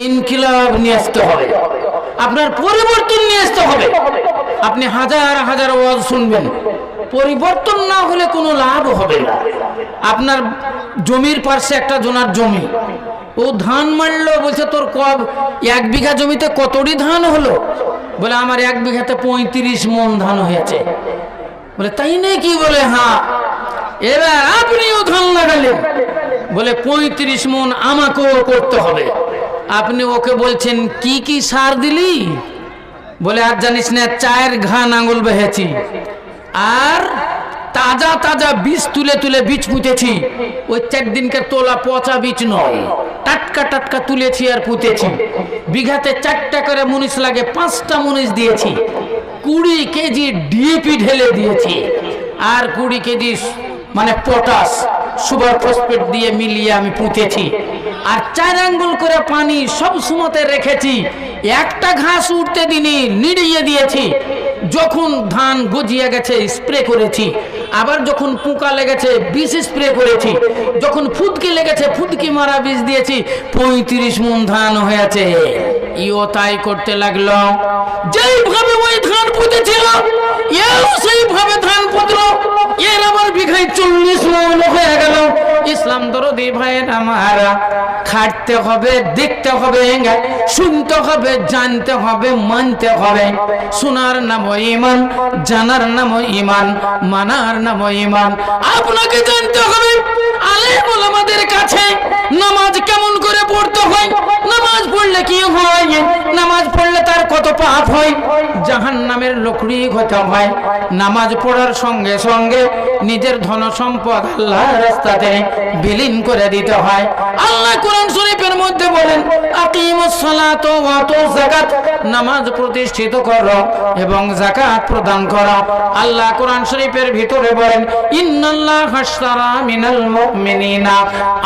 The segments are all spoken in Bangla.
ইনকিলাব নিয়ে আসতে হবে। আপনার পরিবর্তন নিয়ে আসতে হবে। আপনি হাজার হাজার ওয়াজ শুনবেন। পরিবর্তন না হলে কোনো লাভ হবে না। আপনার জমির পাশে একটা জোনার জমি। ও ধান মারলো, বলছে, তোর কব, এক বিঘা জমিতে কতটি ধান হলো? বলে, আমার এক বিঘাতে পঁয়ত্রিশ মন ধান হয়েছে। বলে, তাই নাকি? বলে হ্যাঁ। এবার আপনিও ধান লাগালেন। বলে, পঁয়ত্রিশ মন আমাকেও করতে হবে। আপনি ওকে বলছেন, কি কি সার দিলি? বলে, আর জানিস না, চায়ের ঘান আঙুল বেহেছি আর তাজা তাজা বীজ তুলে তুলে বীজ পুঁতেছি। ওই চার দিনকার তোলা পচা বীজ নয়। টাটকা টাটকা তুলেছি আর পুঁতেছি। বিঘাতে চারটা করে মুনিশ লাগে, পাঁচটা মুনিশ দিয়েছি। কুড়ি কেজি ডিএপি ঢেলে দিয়েছি। আর কুড়ি কেজি মানে পটাশ, সুপার ফসফেট দিয়ে মিলিয়ে আমি পুঁতেছি। আর চার আঙ্গুল করে পানি সব সময়তে রেখেছি। একটা ঘাস উঠতে দিনই নিড়িয়ে দিয়েছি। যখন ধান গজিয়ে গেছে স্প্রে করেছি। আবার যখন পোকা লেগেছে, বিষ স্প্রে করেছি। যখন ফুদকি লেগেছে ফুদকি মারা বিষ দিয়েছি। পঁয়ত্রিশ মন ধান হয়েছে। ইও তাই করতে লাগল। যেইভাবে ওই ধান পুঁতেছিল, এও সেইভাবে ধান পুতলো। এর আবার হয়ে গেল দরদি ভাইয়ের আমারা, খাটতে হবে, দেখতে হবে, শুনতে হবে, জানতে হবে, মানতে হবে। শোনার নাম ইমান, জানার নাম ইমান, মানার নাম ইমান। আপনাকে জানতে হবে আমাদের কাছে নামাজ কেমন করে পড়তে হয়? নামাজ পড়লে কি হয়? নামাজ পড়লে তার কত পাপ হয়? জাহান নামের লোকড়ি হতে হয়। নামাজ পড়ার সঙ্গে সঙ্গে নিজের ধন সম্পদ আল্লাহ রাস্তাতে বিলীন করে দিতে হয়। আল্লাহ কোরআন শরীফের মধ্যে বলেন, আকিমুস সালাত ওয়া আতুজ যাকাত। নামাজ প্রতিষ্ঠিত করো এবং যাকাত প্রদান করো। আল্লাহ কোরআন শরীফের ভিতরে বলেন, ইন্নাল্লাহ হাশতারা মিনাল মুমিনিনা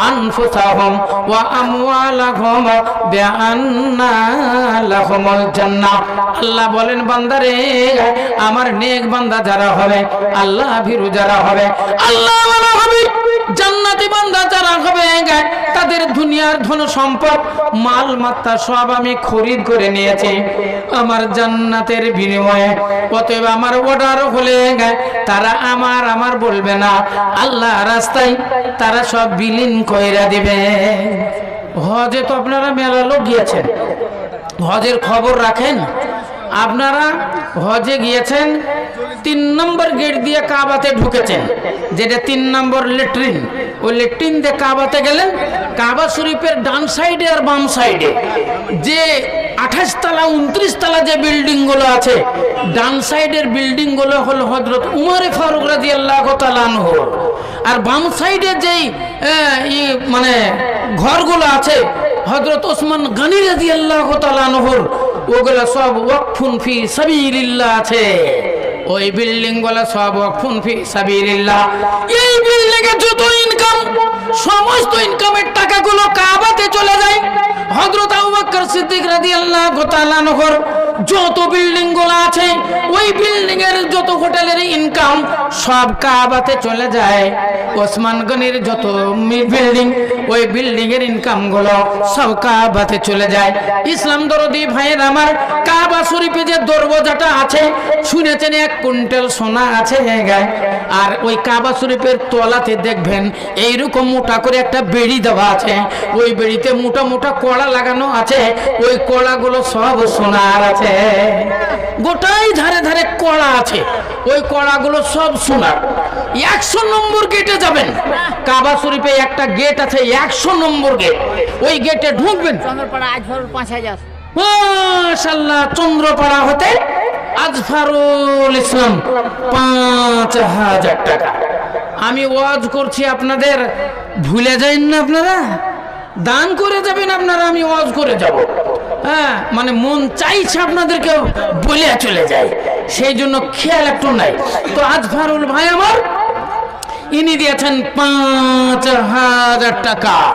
আনফুসাহুম ওয়া আমওয়ালাহুম বিআন্না লাহুমুল জান্নাহ। আল্লাহ বলেন বান্দারে, আমার নেক বান্দা যারা হবে, আল্লাহ ভীরু যারা হবে, আল্লাহ হবে, জান্নাতি বান্দা যারা হবে, তাদের দুনিয়ার ধন সম্পদ, মাল মাত্রা সব আমি খরিদ করে নিয়েছি। আমার জান্নাতের বিনিময়ে, অতএব আমার অর্ডার হলে তারা আমার আমার বলবে না আল্লাহ রাস্তায় তারা সব বিলীন কইরা দিবে। হজে তো আপনারা মেলা লোক গিয়েছেন। হজের খবর রাখেন? আপনারা হজে গিয়েছেন, তিন নম্বর গেট দিয়ে কাবাতে ঢুকেছেন, যেটা তিন নম্বর লেট্রিন। ওই লেট্রিন দিয়ে কাবাতে গেলেন, কাবা শরীফের ডান সাইডে আর বাম সাইডে। যে আঠাশ তলা, উনত্রিশ তলা যে বিল্ডিংগুলো আছে, ডান সাইডের বিল্ডিংগুলো হল হজরত উমরে ফারুক রাজি আল্লাহ আর বাম সাইডে যেই মানে ঘরগুলো আছে হজরত ওসমান গানি রাজি আল্লাহ ওগুলো সব ওয়াকফুন ফি সাবিলিল্লাহ আছে। ওই বিল্ডিংগুলো সব ওয়াকফুন ফি সাবিলিল্লাহ। এই বিল্ডিং এ যত ইনকাম সমস্ত ইনকামের টাকাগুলো কাবাতে চলে যায়। হযরত আবু বকর সিদ্দিক রাদিয়াল্লাহু তাআলা নহর যত বিল্ডিংগুলো আছে, ওই বিল্ডিং এর যত হোটেলের ইনকাম সব কাবাতে চলে যায়। ওসমান গনির যত বিল্ডিং ওই বিল্ডিং এর ইনকামগুলো সব কাবাতে চলে যায়। ইসলাম দরদি ভাইয়ের আমার কাবা শরীফে যে দরওয়াজাটা আছে, শুনেছেন এক কুইন্টাল সোনা আছে জায়গায়? আর ওই কাবা শরীফের তলাতে দেখবেন, এইরকম মোটা করে একটা বেড়ি দেওয়া আছে। ওই বেড়িতে মোটা মোটা কড়া লাগানো আছে, ওই কড়াগুলো সব সোনার আছে। গোটাই ধারে ধারে কড়া আছে। ওই কড়াগুলো সব সোনার একশো নম্বর গেটে যাবেন। কাবা শরীফে একটা গেট আছে একশো নম্বর গেট। ওই গেটে ঢুকবেন। চন্দ্রপাড়া পাঁচ হাজার। মাশাল্লাহ চন্দ্রপাড়া হতে আজফারুল ইসলাম পাঁচ হাজার টাকা। আমি ওয়াজ করছি আপনাদের। ভুলে যাইন না আপনারা? দান করে যাবেন আপনারা, আমি ওয়াজ করে যাব। হ্যাঁ মানে মন চাইছে আপনাদেরকে বলে চলে যায়। সেই জন্য খেয়াল একটু নাই। তো আজফারুল ভাই আমার, ইনি দিয়েছেন পাঁচ হাজার টাকা।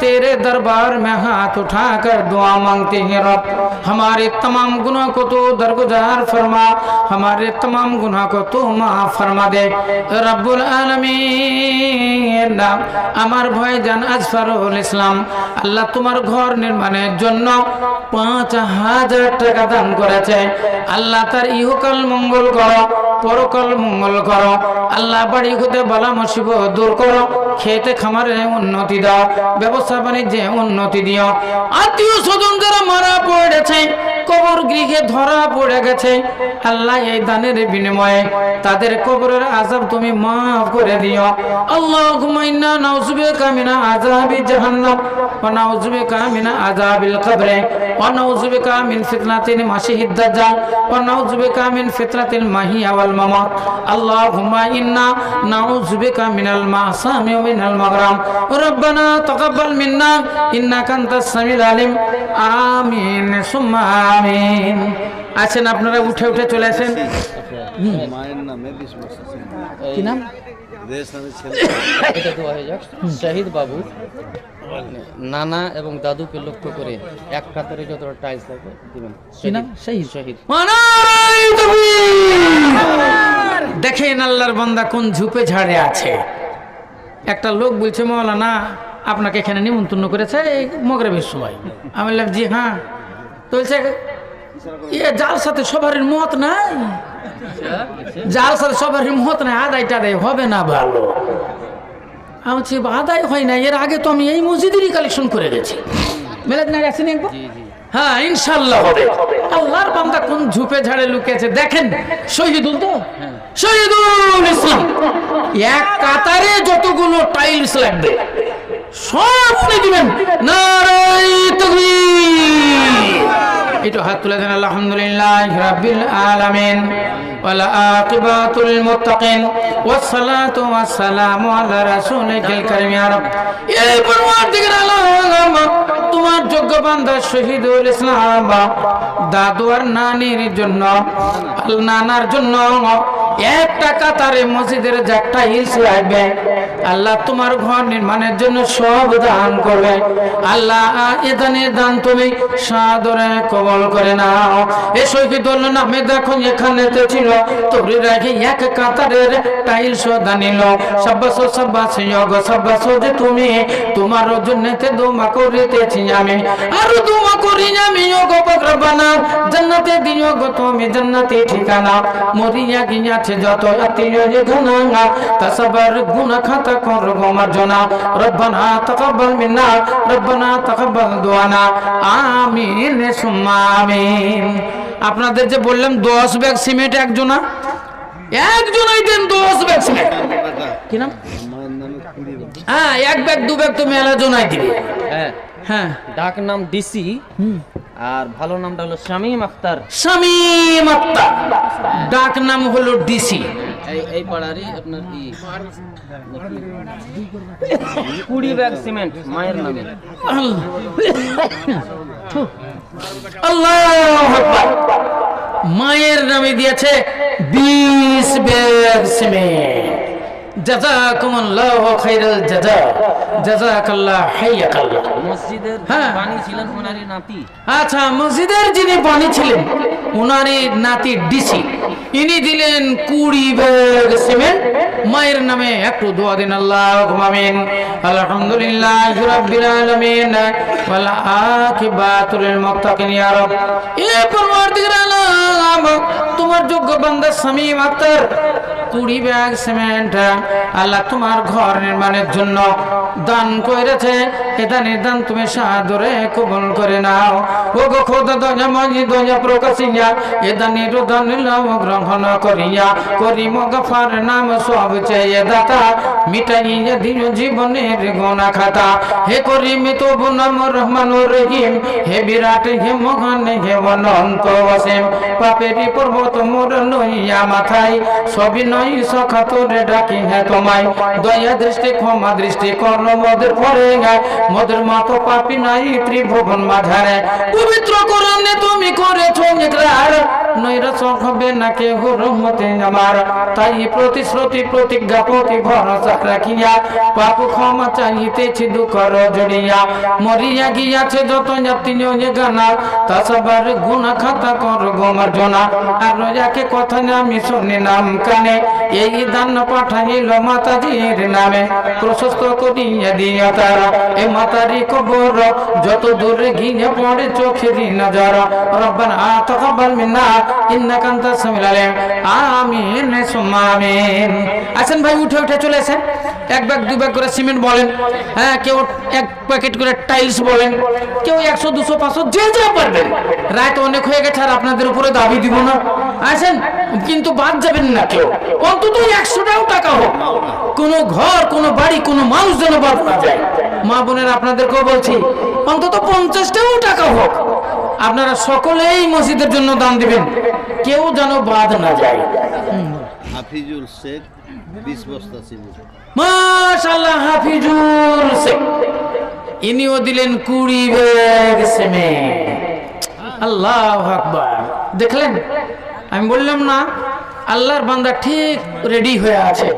तेरे दरबार में हाथ उठाकर दुआ मांगते हैं रब हमारे तमाम गुनाह को तो दरगुजार फरमा हमारे तमाम गुनाह को तो माफ फरमा दे रब्बुल আলামিন আমার ভয় জান আজফারুল ইসলাম আল্লাহ তোমার ঘর নির্মাণের জন্য পাঁচ হাজার টাকা দান করেছে আল্লাহ তার ইহকাল মঙ্গল করো পরকাল মঙ্গল করো আল্লাহ বাড়ি হতে বলা মুসিব দূর করো খেতে খামারে উন্নতি দাও ব্যবসা বাণিজ্যে উন্নতি দিও। আত্মীয় স্বজন যারা মারা পড়েছে কবর গৃহে ধরা পড়ে গেছে। আল্লাহ এই দানের বিনিময়ে তাদের কবরের আজাব তুমি মাফ করে দিও। আল্লাহ ইন্না নাউজুবিকা মিনা আযাবি জাহান্নাম ওয়া নাউজুবিকা মিনা আযাবিল কবরে ওয়া নাউজুবিকা মিন ফিতনাতিল মাসিহিদ দাজ্জাল ওয়া নাউজুবিকা মিন ফিতনাতিল মাহিয়া ওয়াল মামাত। আল্লাহুম্মা ইন্না নাউজুবিকা মিনাল মাসামি ওয়া মিনাল মাগরাম। রব্বানা তাকাব্বাল মিন্না ইন্নাকা সামিউল আলিম। আমিন। সুম্মা আমিন। আছেন আপনারা উঠে উঠে চলে আসেন। মায়ের নামে। কি নাম? এটা দেওয়া হয়ে যাক। শাহিদ বাবু। নানা এবং দাদুকে লক্ষ্য করে এক কাতারে যতটা টাইলস লাগবে দিবেন। কি নাম? শহীদ। শহীদ। দেখেন আল্লাহর বান্দা কোন ঝুপে ঝাড়ে আছে। একটা লোক বলছে মৌলানা আপনাকে এখানে নিমন্ত্রণ করেছে এই মগরবের সময়। আমি বললাম জি হ্যাঁ। তো বলছে ইয়ে যার সাথে সবার মত নাই যার সাথে সবার মত নাই আদায় টাদায় হবে না ভালো। আমি বলছি আদায় হয় না এর আগে তো আমি এই মসজিদেরই কালেকশন করে গেছি। মেলাদ না একবার? হ্যাঁ ইনশাল্লাহ হবে। আল্লাহর বান্দা কোন ঝুপে ঝাড়ে লুকিয়েছে দেখেন শহীদুল তো? শহীদুল ইসলাম। এক কাতারে যতগুলো টাইলস লাগবে সব উনি দিবেন। তাকবীর একটু হাত তুলে দেন, আলহামদুলিল্লাহ রাব্বিল আলামিন। ওয়াল আকিবাতুল মুত্তাকিন। ওয়াস সালাতু ওয়াস সালামু আলা রাসূলিল কারীম। ইয়া রব এই পরওয়ারদিগার আলম তোমার যোগ্য বান্দা শহীদুল ইসলাম। দাদু আর নানির জন্য, নানার জন্য একটা কাতারে মসজিদের যাকটা হিলস লাগবে আল্লাহ তোমার ঘর নির্মাণের জন্য সব দান করবে। আল্লাহ, এ দানের দান তুমি সাদরে কবল করে নাও। এ শহীদুল নামে দেখো এখানে ছিল। তোরে রাখি এক কাতারের টাইলস দানিল সব্বাস সব্বাস যোগ সব্বাস যে তুমি, তোমার জন্যতে দোমা করিতেছি আমি। আর দোমা করি আমি যোগ রব্বানা জান্নাতে দিও গো তুমি জান্নাতে ঠিকানা। মরিয়া গিয়াছে যত আত্মীয় গুনাহ তাসবার গুনাহ খাতা কর মার্জনা। রব্বানা তাকাব্বাল মিন্না রব্বানা তাকাব্বাল দুআনা আমিন সুম্মা আমিন। আপনাদের যে বললাম দশ ব্যাগ সিমেন্ট একজনা একজনাই দেন দশ ব্যাগ সিমেন্ট। কি নাম? হ্যাঁ এক ব্যাগ দু ব্যাগ তো মেলা জনাই দিবে। হ্যাঁ। হ্যাঁ। ডাক নাম ডিসি আর ভালো নামটা হলো শামীম আখতার। শামীম আক্তার ডাক নাম হলো ডিসি। এই এই পাড়ারই আপনার কি? কুড়ি ব্যাগ সিমেন্ট মায়ের নামে। আল্লাহ মায়ের নামে দিয়েছে বিশ ব্যাগ সিমেন্ট। খাইরাল হাইয়াকাল্লাহ মসজিদের হ্যাঁ। ছিলেন ওনারই নাতি। আচ্ছা মসজিদের যিনি বাণী ছিলেন ওনারই নাতি ডিসি। ইনি দিলেন কুড়ি ব্যাগ সিমেন্ট। মায়ের নামে একটু দোয়া দিন আল্লাহ আমিন। আলহামদুলিল্লাহ রাব্বিল আলামিন। ওয়াল আকিবাতুল মুত্তাকিন ইয়া রব। এ পরওয়ারদিগার আলম তোমার যোগ্য বান্দা স্বামী আক্তার। কুড়ি ব্যাগ সিমেন্ট আল্লাহ তোমার ঘর নির্মাণের জন্য দান করেছে। এ দানের দান তুমি সাদরে কবুল করে নাও। ও গো খোদা, দয়া মাঝি দয়া প্রকাশিয়া, এ দানের দান গ্রহণ করিয়া। করি মগফার নাম সব চেয়ে দাতা, মিটাইয়া দিন জীবনের গোনা খাতা। হে করি মিত নাম রহমানুর রহিম, হে বিরাট, হে মহান, হে অনন্ত অসীম। পাপেরি পর্বত মোর নইয়া মাথায়, সবই নই সখা তোরে ডাকি হে তোমায়। দয়া দৃষ্টি, ক্ষমা দৃষ্টি, কর্ণ মদের পরে মদের মাতো পাপি নাই ত্রিভুবন মাঝারে। পবিত্র করণে তুমি করেছ ইকরার নৈরাশ হবে না কেহ রহমতে আমার। তাই প্রতিশ্রুতি, প্রতিজ্ঞা, প্রতি ভরসা রাখিয়া পাপ ক্ষমা চাইতেছি দুঃখ জড়িয়া। মরিয়া গিয়াছে যত জাতি গানা তা সবার গুণা খাতা কর গোমার জনা আর রোজাকে কথা আমি শুনি নাম কানে, এই দান পাঠাইল মাতাজির নামে। প্রশস্ত করিয়া দিয়া তারা, এ মাতারি কবর, যত দূরে গিয়ে পড়ে চোখের নজর। রব্বানা তাকাব্বাল মিন্না আসেন ভাই, উঠে উঠে চলে আসেন। এক ব্যাগ ব্যাগ করে সিমেন্ট বলেন। হ্যাঁ কেউ এক প্যাকেট করে টাইলস বলেন। কেউ একশো, দুশো, পাঁচশো, যে যা পারবেন। রাত অনেক হয়ে গেছে আর আপনাদের উপরে দাবি দিব না। আসেন, কিন্তু বাদ যাবেন না কেউ। অন্তত একশোটাও টাকা হোক। কোনো ঘর, কোনো বাড়ি, কোনো মানুষ যেন বাদ না যায়। মা বোনের আপনাদেরকেও বলছি, অন্তত পঞ্চাশটাও টাকা হোক। আপনারা সকলেই মসজিদের জন্য দান দিবেন। কেউ যেন বাদ না যায়। হাফিজুল শেখ বিশ বস্তা সিমেন্ট। মাশাল্লাহ হাফিজুল শেখ। ইনিও দিলেন কুড়ি ব্যাগ সিমেন্ট। আল্লাহ আকবার। দেখলেন? আমি বললাম না আল্লাহর বান্দা ঠিক রেডি হয়ে আছে।